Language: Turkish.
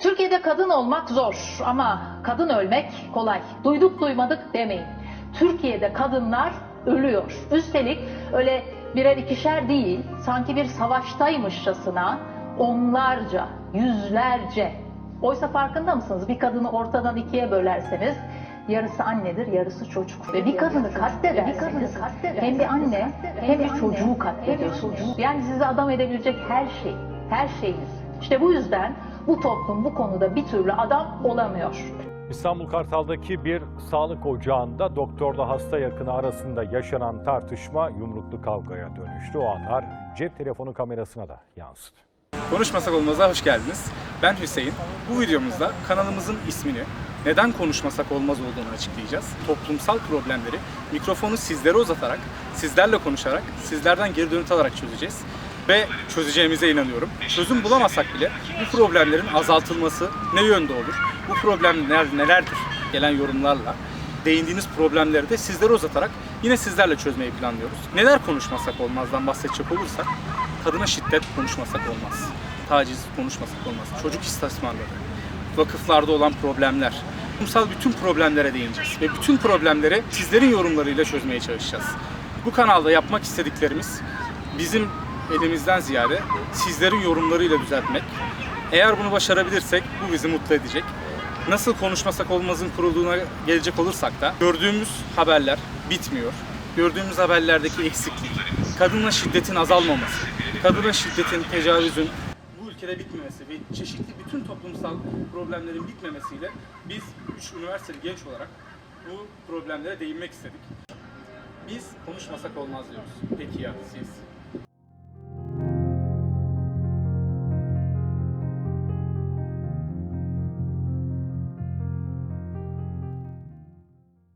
Türkiye'de kadın olmak zor ama kadın ölmek kolay. Duyduk duymadık demeyin. Türkiye'de kadınlar ölüyor. Üstelik öyle birer ikişer değil, sanki bir savaştaymışçasına onlarca, yüzlerce. Oysa farkında mısınız? Bir kadını ortadan ikiye bölerseniz yarısı annedir, yarısı çocuk. Ve bir kadını katlederseniz hem bir anne hem bir çocuğu katlediyorsunuz. Yani sizi adam edebilecek her şey, her şeyiniz. İşte bu yüzden bu toplum bu konuda bir türlü adam olamıyor. İstanbul Kartal'daki bir sağlık ocağında doktorla hasta yakını arasında yaşanan tartışma yumruklu kavgaya dönüştü. O anlar cep telefonu kamerasına da yansıdı. Konuşmasak olmaz'a hoş geldiniz. Ben Hüseyin. Bu videomuzda kanalımızın ismini neden konuşmasak olmaz olduğunu açıklayacağız. Toplumsal problemleri mikrofonu sizlere uzatarak, sizlerle konuşarak, sizlerden geri dönüt alarak çözeceğiz. Ve çözeceğimize inanıyorum. Çözüm bulamasak bile bu problemlerin azaltılması ne yönde olur? Bu problemler nelerdir? Gelen yorumlarla değindiğiniz problemleri de sizlere uzatarak yine sizlerle çözmeyi planlıyoruz. Neler konuşmasak olmazdan bahsedecek olursak kadına şiddet konuşmasak olmaz. Taciz konuşmasak olmaz. Çocuk istismarları, vakıflarda olan problemler, toplumsal bütün problemlere değineceğiz ve bütün problemleri sizlerin yorumlarıyla çözmeye çalışacağız. Bu kanalda yapmak istediklerimiz bizim elimizden ziyade sizlerin yorumlarıyla düzeltmek. Eğer bunu başarabilirsek bu bizi mutlu edecek. Nasıl konuşmasak olmazın kurulduğuna gelecek olursak da gördüğümüz haberler bitmiyor. Gördüğümüz haberlerdeki eksiklik, kadına şiddetin azalmaması, kadına şiddetin, tecavüzün bu ülkede bitmemesi ve çeşitli bütün toplumsal problemlerin bitmemesiyle biz üç üniversiteli genç olarak bu problemlere değinmek istedik. Biz konuşmasak olmaz diyoruz. Peki ya siz?